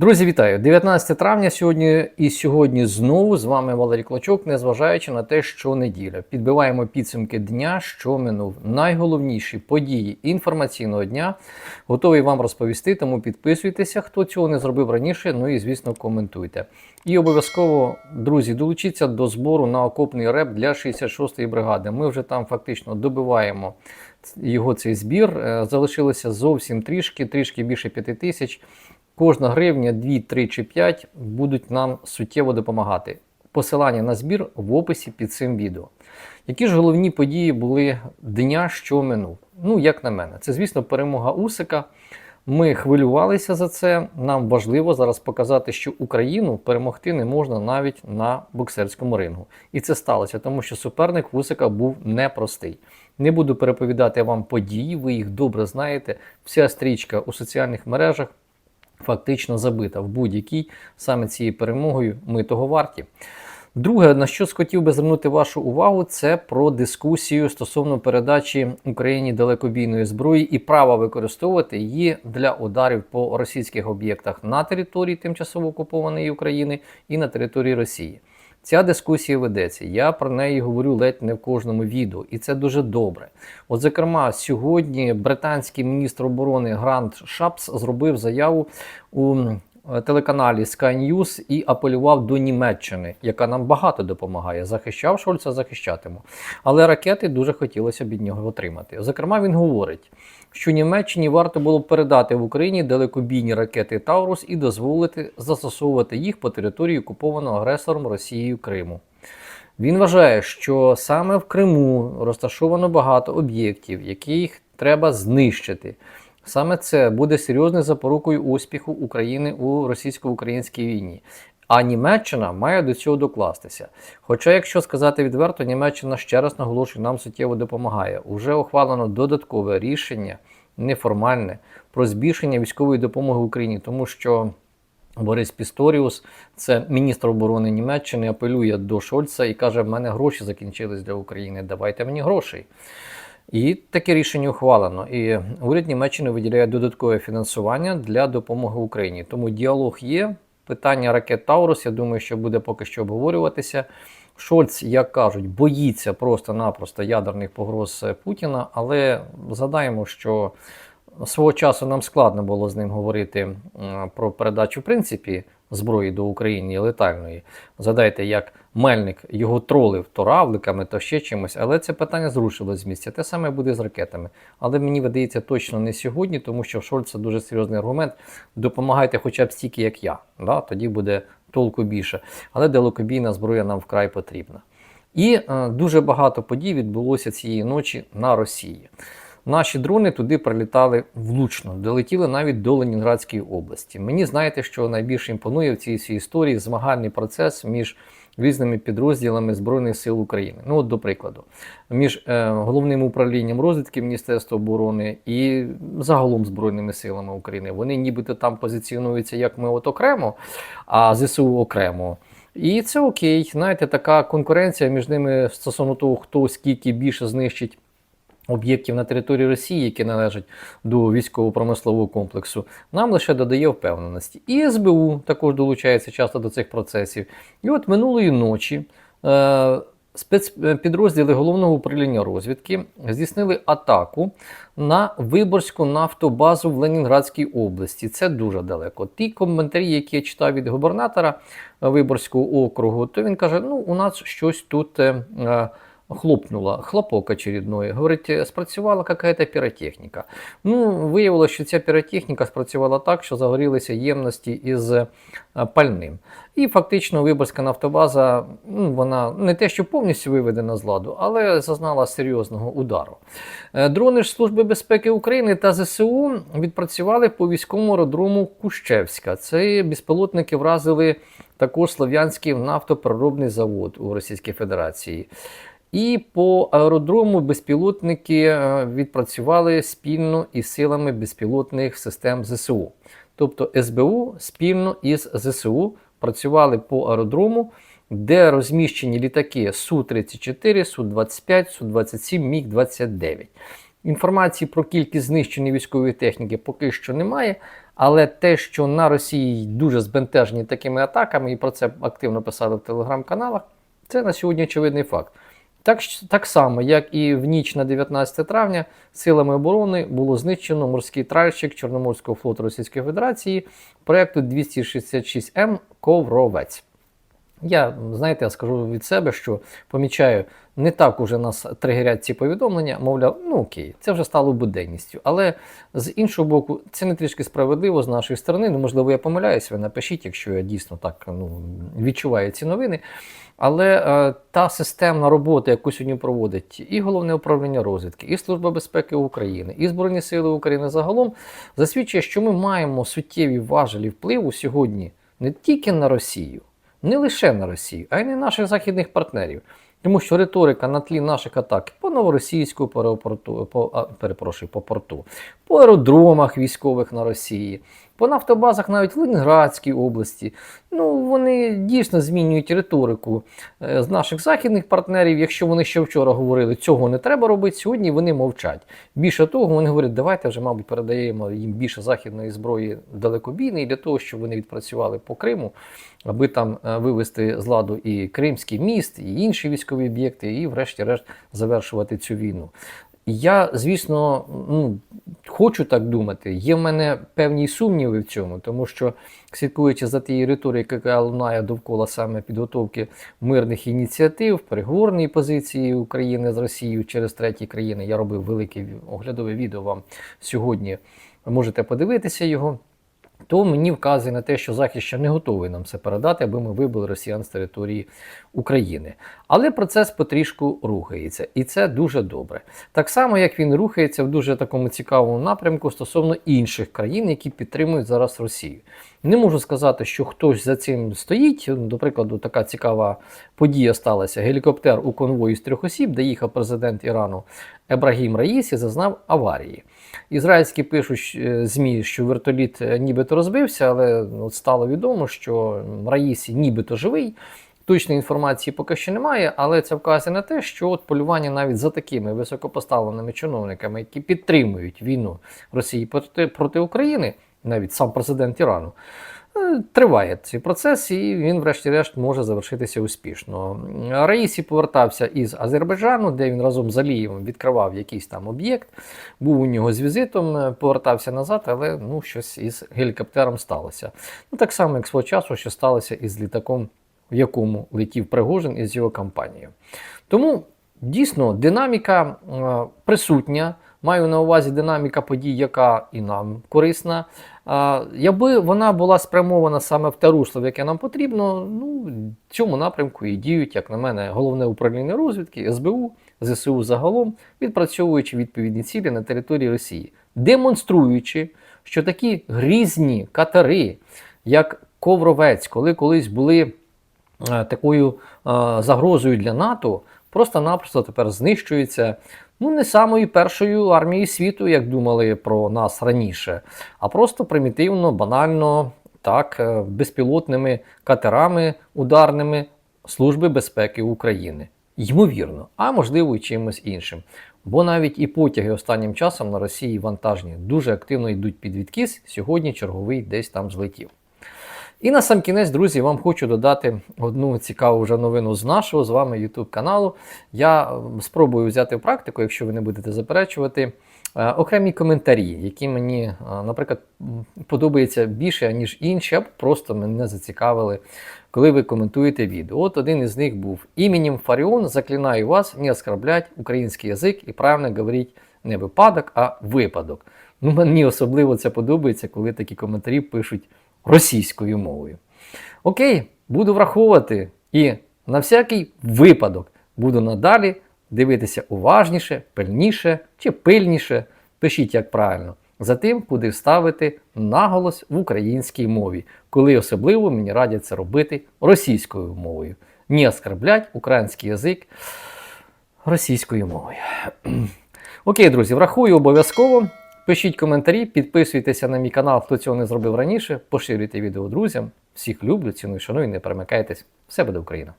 Друзі, вітаю! 19 травня сьогодні і сьогодні знову з вами Валерій Клочок, незважаючи на те, що неділя. Підбиваємо підсумки дня, що минув. Найголовніші події інформаційного дня готовий вам розповісти, тому підписуйтеся, хто цього не зробив раніше. Ну і звісно, коментуйте. І обов'язково, друзі, долучіться до збору на окопний реп для 66-ї бригади. Ми вже там фактично добиваємо його цей збір. Е, Залишилося зовсім трішки, трішки більше 5 тисяч. Кожна гривня, 2, 3 чи 5 будуть нам суттєво допомагати. Посилання на збір в описі під цим відео. Які ж головні події були дня, що минув? Ну, як на мене, це, звісно, перемога Усика. Ми хвилювалися за це. Нам важливо зараз показати, що Україну перемогти не можна навіть на боксерському рингу. І це сталося, тому що суперник Вусика був непростий. Не буду переповідати вам події, ви їх добре знаєте. Вся стрічка у соціальних мережах фактично забита в будь-якій саме цією перемогою ми того варті. Друге, на що хотів би звернути вашу увагу, це про дискусію стосовно передачі Україні далекобійної зброї і права використовувати її для ударів по російських об'єктах на території тимчасово окупованої України і на території Росії. Ця дискусія ведеться. Я про неї говорю ледь не в кожному відео, і це дуже добре. От, зокрема, сьогодні британський міністр оборони Грант Шапс зробив заяву у телеканалі Sky News і апелював до Німеччини, яка нам багато допомагає. Захищав Шольца, захищатиму. Але ракети дуже хотілося б від нього отримати. Зокрема, він говорить, що Німеччині варто було б передати в Україні далекобійні ракети Таурус і дозволити застосовувати їх по території окупованого агресором Росією Криму. Він вважає, що саме в Криму розташовано багато об'єктів, яких треба знищити. Саме це буде серйозною запорукою успіху України у російсько-українській війні. А Німеччина має до цього докластися. Хоча, якщо сказати відверто, Німеччина ще раз наголошую, нам суттєво допомагає. Уже ухвалено додаткове рішення, неформальне, про збільшення військової допомоги Україні, тому що Борис Пісторіус, це міністр оборони Німеччини, апелює до Шольца і каже: в мене гроші закінчились для України. Давайте мені грошей. І таке рішення ухвалено. І уряд Німеччини виділяє додаткове фінансування для допомоги Україні. Тому діалог є. Питання ракет Таурус, я думаю, що буде поки що обговорюватися. Шольц, як кажуть, боїться просто-напросто ядерних погроз Путіна, але згадаємо, що свого часу нам складно було з ним говорити про передачу в принципі зброї до України летальної. Згадайте, як Мельник його тролив то равликами, то ще чимось, але це питання зрушило з місця. Те саме буде з ракетами. Але мені видається точно не сьогодні, тому що в Шольца дуже серйозний аргумент. Допомагайте хоча б стільки, як я. Да? Тоді буде толку більше. Але далекобійна зброя нам вкрай потрібна. І е, дуже багато подій відбулося цієї ночі на Росії. Наші дрони туди прилітали влучно, долетіли навіть до Ленінградської області. Мені знаєте, що найбільше імпонує в цій всій історії змагальний процес між різними підрозділами Збройних сил України. Ну, от, до прикладу, між е, головним управлінням розвідки Міністерства оборони і загалом Збройними силами України. Вони нібито там позиціонуються як ми от окремо, а ЗСУ окремо. І це окей. Знаєте, така конкуренція між ними стосовно того, хто скільки більше знищить об'єктів на території Росії, які належать до військово-промислового комплексу, нам лише додає впевненості. І СБУ також долучається часто до цих процесів. І от минулої ночі. Е Спецпідрозділи головного управління розвідки здійснили атаку на виборську нафтобазу в Ленінградській області. Це дуже далеко. Ті коментарі, які я читав від губернатора Виборського округу, то він каже: ну, у нас щось тут. Е хлопнула, хлопок очередной. Говорить, спрацювала какая-то піротехніка. Ну, виявилося, що ця піротехніка спрацювала так, що загорілися ємності із е, пальним. І фактично виборська нафтобаза, ну, вона не те, що повністю виведена з ладу, але зазнала серйозного удару. Е, дрони ж Служби безпеки України та ЗСУ відпрацювали по військовому аеродрому Кущевська. Це безпілотники вразили також Слов'янський нафтопереробний завод у Російській Федерації. І по аеродрому безпілотники е, відпрацювали спільно із силами безпілотних систем ЗСУ. Тобто СБУ спільно із ЗСУ працювали по аеродрому, де розміщені літаки Су-34, Су-25, Су-27, Міг-29. Інформації про кількість знищеної військової техніки поки що немає, Але те, що на Росії дуже збентежені такими атаками, і про це активно писали в телеграм-каналах, це на сьогодні очевидний факт. Так, так само, як і в ніч на 19 травня, силами оборони було знищено морський тральщик Чорноморського флоту Російської Федерації проєкту 266М Ковровець. Я, знаєте, я скажу від себе, що помічаю, не так уже нас тригерять ці повідомлення, мовляв, ну окей, це вже стало буденністю. Але з іншого боку, це не трішки справедливо з нашої сторони. Ну, можливо, я помиляюсь, ви напишіть, якщо я дійсно так ну, відчуваю ці новини. Але е, та системна робота, яку сьогодні проводить і головне управління розвідки, і Служба безпеки України, і Збройні Сили України загалом, засвідчує, що ми маємо суттєві важелі впливу сьогодні не тільки на Росію, не лише на Росію, а й на наших західних партнерів. Тому що риторика на тлі наших атак по новоросійську по по, перепрошую, по порту, по аеродромах військових на Росії, по нафтобазах навіть в Ленінградській області. Ну, вони дійсно змінюють риторику е, з наших західних партнерів. Якщо вони ще вчора говорили, цього не треба робити, сьогодні вони мовчать. Більше того, вони говорять, давайте вже, мабуть, передаємо їм більше західної зброї далекобійної для того, щоб вони відпрацювали по Криму, аби там е, вивести з ладу і Кримський міст, і інші військові об'єкти, і, врешті-решт, завершувати цю війну. Я, звісно, ну, хочу так думати. Є в мене певні сумніви в цьому, тому що слідкуючи за тією риторикою, яка лунає довкола саме підготовки мирних ініціатив, переговорної позиції України з Росією через треті країни, я робив велике оглядове відео вам сьогодні. Можете подивитися його то мені вказує на те, що Захід ще не готовий нам це передати, аби ми вибили росіян з території України. Але процес потрішку рухається, і це дуже добре. Так само, як він рухається в дуже такому цікавому напрямку стосовно інших країн, які підтримують зараз Росію. Не можу сказати, що хтось за цим стоїть. До прикладу, така цікава подія сталася. Гелікоптер у конвої з трьох осіб, де їхав президент Ірану Ебрагім Раїсі, зазнав аварії. Ізраїльські пишуть е, ЗМІ, що вертоліт е, нібито розбився, але ну, стало відомо, що Раїсі нібито живий. Точної інформації поки що немає, але це вказує на те, що от полювання навіть за такими високопоставленими чиновниками, які підтримують війну Росії проти, проти України, навіть сам президент Ірану, е, триває цей процес, і він, врешті-решт, може завершитися успішно. Раїсі повертався із Азербайджану, де він разом з Алієвим відкривав якийсь там об'єкт. Був у нього з візитом, е, повертався назад, але ну, щось із гелікоптером сталося. Ну, так само, як свого часу, що сталося із літаком, в якому летів Пригожин із його компанією. Тому дійсно динаміка е, присутня. Маю на увазі динаміка подій, яка і нам корисна. Якби вона була спрямована саме в те русло, в яке нам потрібно, ну, цьому напрямку і діють, як на мене, головне управління розвідки, СБУ, ЗСУ загалом, відпрацьовуючи відповідні цілі на території Росії, демонструючи, що такі грізні катери, як Ковровець, коли колись були е, такою е, загрозою для НАТО, просто-напросто тепер знищуються ну, не самою першою армією світу, як думали про нас раніше, а просто примітивно, банально, так, е, безпілотними катерами ударними Служби безпеки України. Ймовірно, а можливо і чимось іншим. Бо навіть і потяги останнім часом на Росії вантажні дуже активно йдуть під відкис. Сьогодні черговий десь там злетів. І на сам кінець, друзі, вам хочу додати одну цікаву вже новину з нашого з вами YouTube каналу. Я спробую взяти в практику, якщо ви не будете заперечувати, е, окремі коментарі, які мені, е, наприклад, подобаються більше, ніж інші, або просто мене зацікавили, коли ви коментуєте відео. От один із них був іменем Фаріон заклинаю вас не оскорблять український язик і правильно говоріть не випадок, а випадок. Ну, мені особливо це подобається, коли такі коментарі пишуть російською мовою. Окей, буду враховувати і на всякий випадок буду надалі дивитися уважніше, пильніше чи пильніше. Пишіть як правильно. За тим, куди вставити наголос в українській мові, коли особливо мені радять це робити російською мовою. Не оскорблять український язик російською мовою. Окей, друзі, врахую обов'язково. Пишіть коментарі, підписуйтеся на мій канал, хто цього не зробив раніше. Поширюйте відео друзям. Всіх люблю, ціную, шаную, не перемикайтесь. Все буде Україна!